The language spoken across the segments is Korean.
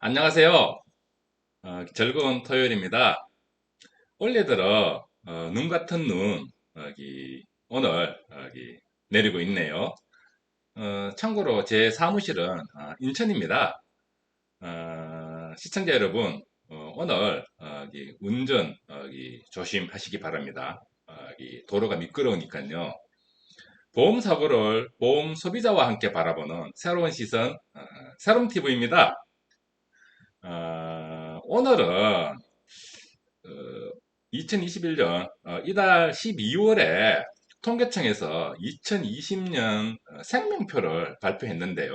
안녕하세요. 어, 즐거운 토요일입니다. 올해 들어 어, 눈 같은 눈 여기 오늘 여기 내리고 있네요. 어, 참고로 제 사무실은 어, 인천입니다. 어, 시청자 여러분 어, 오늘 어, 여기 운전 여기 조심하시기 바랍니다. 어, 여기 도로가 미끄러우니까요. 보험 사고를 보험 소비자와 함께 바라보는 새로운 시선 어, 새롬 TV입니다. 어, 오늘은 2021년 어, 이달 12월에 통계청에서 2020년 생명표를 발표했는데요.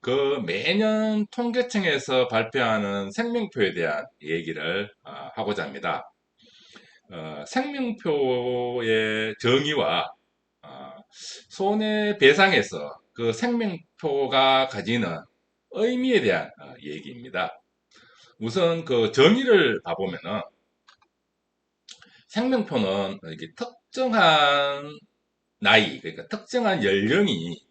그 매년 통계청에서 발표하는 생명표에 대한 얘기를 어, 하고자 합니다. 어, 생명표의 정의와 어, 손해배상에서 그 생명표가 가지는 의미에 대한 어, 얘기입니다. 우선 그 정의를 봐보면은 생명표는 이렇게 특정한 나이, 그러니까 특정한 연령이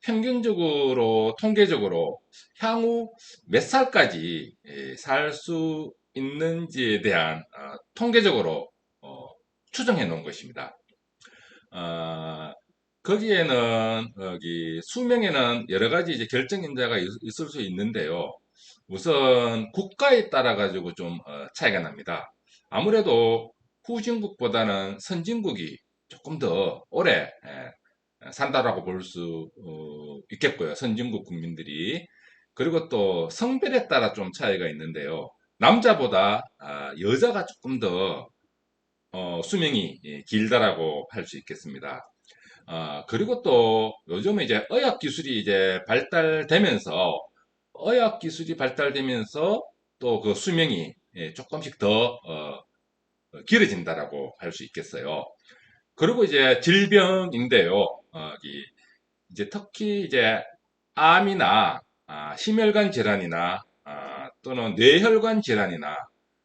평균적으로 통계적으로 향후 몇 살까지 예, 살수 있는지에 대한 어, 통계적으로 어, 추정해 놓은 것입니다. 어, 거기에는 여기 수명에는 여러 가지 이제 결정인자가 있, 을 수 있는데요. 우선 국가에 따라 가지고 좀 어, 차이가 납니다. 아무래도 후진국보다는 선진국이 조금 더 오래 예, 산다라고 볼 수 있겠고요. 선진국 국민들이. 그리고 또 성별에 따라 좀 차이가 있는데요. 남자보다 아, 여자가 조금 더 어, 수명이 예, 길다라고 할 수 있겠습니다. 아, 그리고 또 요즘에 이제 의학 기술이 이제 발달되면서 의학 기술이 발달되면서 또 그 수명이 예, 조금씩 더 어, 길어진다라고 할 수 있겠어요. 그리고 이제 질병인데요. 어, 이제 특히 이제 암이나 아, 심혈관 질환이나 아, 또는 뇌혈관 질환이나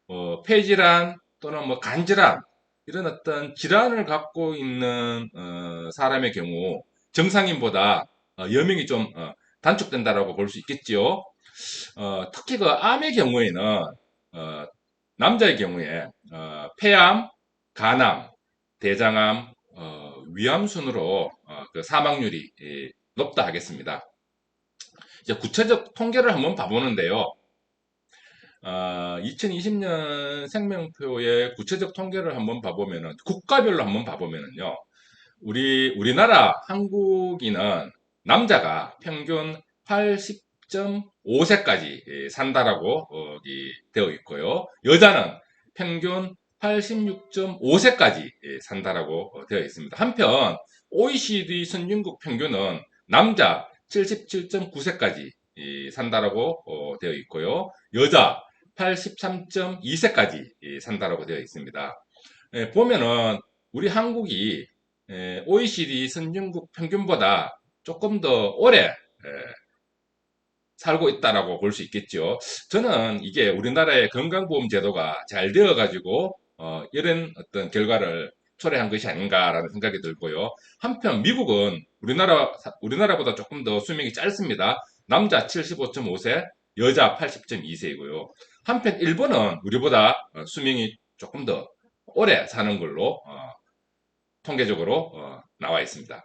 어, 폐질환 또는 뭐 간질환 이런 어떤 질환을 갖고 있는 어, 사람의 경우 정상인보다 어, 여명이 좀 어, 단축된다라고 볼 수 있겠지요. 어, 특히 그 암의 경우에는 어, 남자의 경우에 어, 폐암, 간암, 대장암, 위암 순으로 그 사망률이 예, 높다 하겠습니다. 이제 구체적 통계를 한번 봐보는데요. 2020년 생명표의 구체적 통계를 한번 봐보면은 국가별로 한번 봐보면은요. 우리 우리나라 한국인은 남자가 평균 80.5세까지 예, 산다라고 되어 있고요. 여자는 평균 86.5세까지 예, 산다라고 되어 있습니다. 한편 OECD 선진국 평균은 남자 77.9세까지 산다라고 어, 되어 있고요. 여자 83.2세까지 산다라고 되어 있습니다. 예, 보면은 우리 한국이 OECD 선진국 평균보다 조금 더 오래 살고 있다라고 볼 수 있겠죠. 저는 이게 우리나라의 건강보험 제도가 잘 되어 가지고 어, 이런 어떤 결과를 초래한 것이 아닌가라는 생각이 들고요. 한편 미국은 우리나라 우리나라보다 조금 더 수명이 짧습니다. 남자 75.5세, 여자 80.2세이고요. 한편 일본은 우리보다 어, 수명이 조금 더 오래 사는 걸로 어, 통계적으로 어, 나와 있습니다.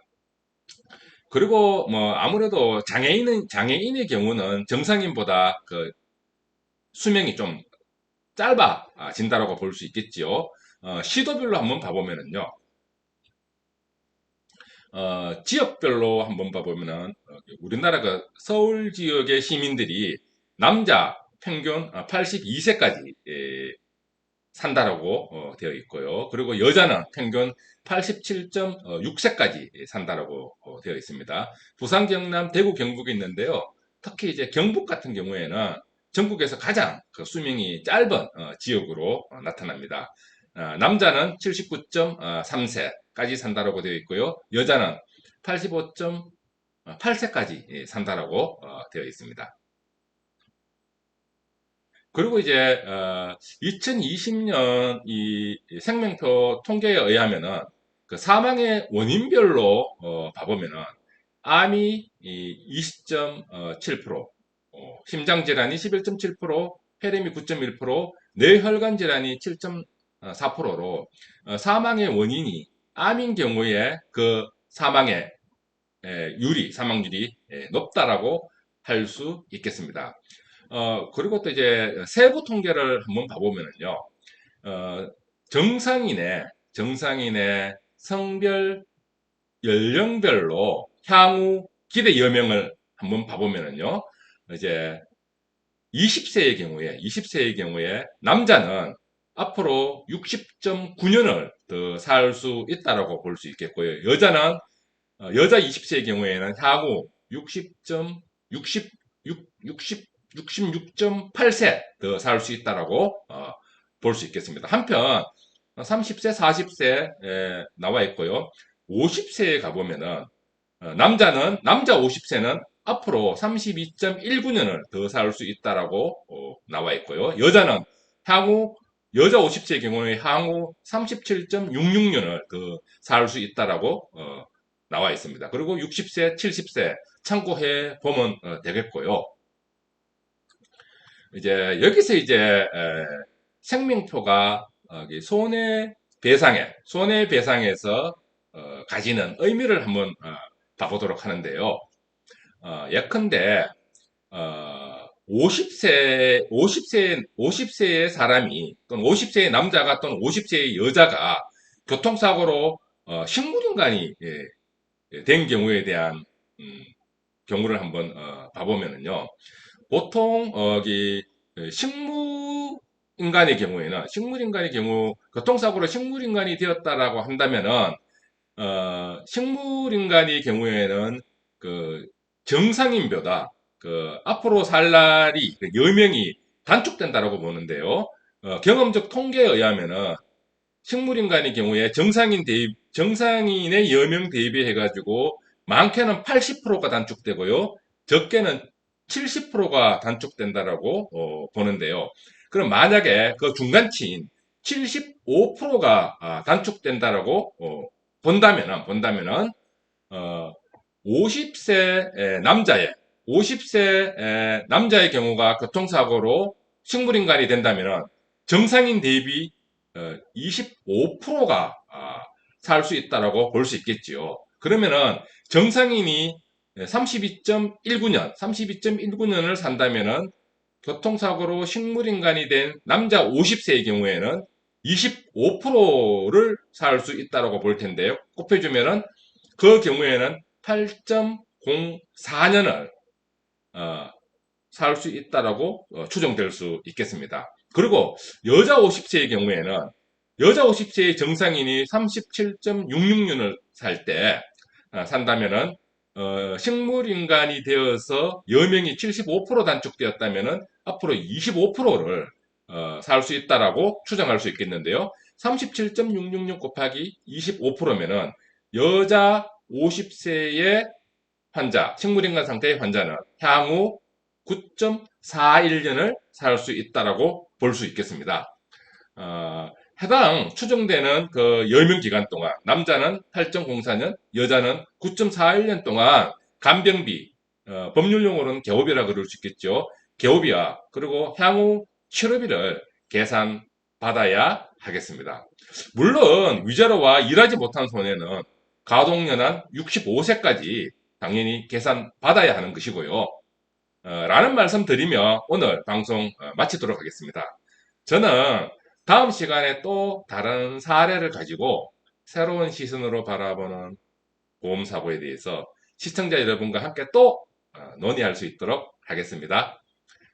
그리고 뭐 아무래도 장애인은 장애인의 경우는 정상인보다 그 수명이 좀 짧아진다라고 볼 수 있겠지요. 어, 시도별로 한번 봐보면은요. 어, 지역별로 한번 봐보면은 우리나라 그 서울 지역의 시민들이 남자 평균 82세까지 예, 산다라고 어, 되어 있고요. 그리고 여자는 평균 87.6세까지 산다라고 어, 되어 있습니다. 부산, 경남, 대구, 경북이 있는데요. 특히 이제 경북 같은 경우에는 전국에서 가장 그 수명이 짧은 어, 지역으로 나타납니다. 남자는 79.3세까지 산다라고 되어 있고요. 여자는 85.8세까지 예, 산다라고 되어 있습니다. 그리고 이제 2020년 어, 이 생명표 통계에 의하면은 그 사망의 원인별로 어, 봐보면은 암이 20.7%, 어, 심장 질환이 11.7%, 폐렴이 9.1%, 뇌혈관 질환이 7.4%로 어, 사망의 원인이 암인 경우에 그 사망의 에, 유리, 사망률이 에, 높다라고 할 수 있겠습니다. 어, 그리고 또 이제 세부 통계를 한번 봐보면요. 어, 정상인의, 정상인의 성별, 연령별로 향후 기대 여명을 한번 봐보면요. 이제 20세의 경우에, 20세의 경우에 남자는 앞으로 60.9년을 더 살 수 있다라고 볼 수 있겠고요. 여자는 어, 여자 20세의 경우에는 향후 60. 60, 60, 66.8세 더살수 있다라고 어, 볼 수 있겠습니다. 한편 30세, 40세 나와 있고요. 50세에 가보면은 어, 남자는 남자 50세는 앞으로 32.19년을 더 살 수 있다라고 어, 나와 있고요. 여자는 향후 여자 50세의 경우에 향후 37.66년을 더 살 수 있다라고 어, 나와 있습니다. 그리고 60세, 70세 참고해 보면 어, 되겠고요. 이제 여기서 이제 에, 생명표가 어, 손해 배상에 손해 배상에서 어, 가지는 의미를 한번 어, 봐보도록 하는데요. 어, 예컨대 50세 50세 50세의 사람이 또는 50세의 남자가 또는 50세의 여자가 교통사고로 어, 식물인간이 예, 예, 된 경우에 대한 음, 경우를 한번 어, 봐보면은요. 보통 어, 식물 인간의 경우에는 식물 인간의 경우 교통사고로 식물 인간이 되었다라고 한다면은 어, 식물 인간의 경우에는 그 정상인보다 그 앞으로 살 날이 그 여명이 단축된다라고 보는데요. 어, 경험적 통계에 의하면은 식물 인간의 경우에 정상인 대입 정상인의 여명 대입에 해가지고 많게는 80%가 단축되고요. 적게는 70%가 단축된다라고 어, 보는데요. 그럼 만약에 그 중간치인 75%가 아, 단축된다라고 어, 본다면은 본다면은 어, 50세 남자의 50세 남자의 경우가 교통사고로 식물인간이 된다면은 정상인 대비 25%가 아, 살수 있다라고 볼 수 있겠지요. 그러면은 정상인이 32.19년, 32.19년을 산다면은 교통사고로 식물인간이 된 남자 50세의 경우에는 25%를 살 수 있다고 볼 텐데요. 곱해주면은 그 경우에는 8.04년을 어, 살 수 있다라고 어, 추정될 수 있겠습니다. 그리고 여자 50세의 경우에는 여자 50세의 정상인이 37.66년을 살때 어, 산다면은 어, 식물인간이 되어서 여명이 75% 단축되었다면은 앞으로 25%를 어, 살 수 있다라고 추정할 수 있겠는데요. 37.666 곱하기 25%면은 여자 50세의 환자, 식물인간 상태의 환자는 향후 9.41년을 살 수 있다라고 볼 수 있겠습니다. 어, 해당 추정되는 그 여명 기간 동안 남자는 8.04년, 여자는 9.41년 동안 간병비, 어, 법률용어로는 개호비라 그럴 수 있겠죠. 개호비와 그리고 향후 치료비를 계산 받아야 하겠습니다. 물론 위자료와 일하지 못한 손해는 가동연한 65세까지 당연히 계산 받아야 하는 것이고요. 어, 라는 말씀 드리며 오늘 방송 어, 마치도록 하겠습니다. 저는 다음 시간에 또 다른 사례를 가지고 새로운 시선으로 바라보는 보험사고에 대해서 시청자 여러분과 함께 또 어, 논의할 수 있도록 하겠습니다.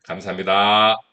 감사합니다.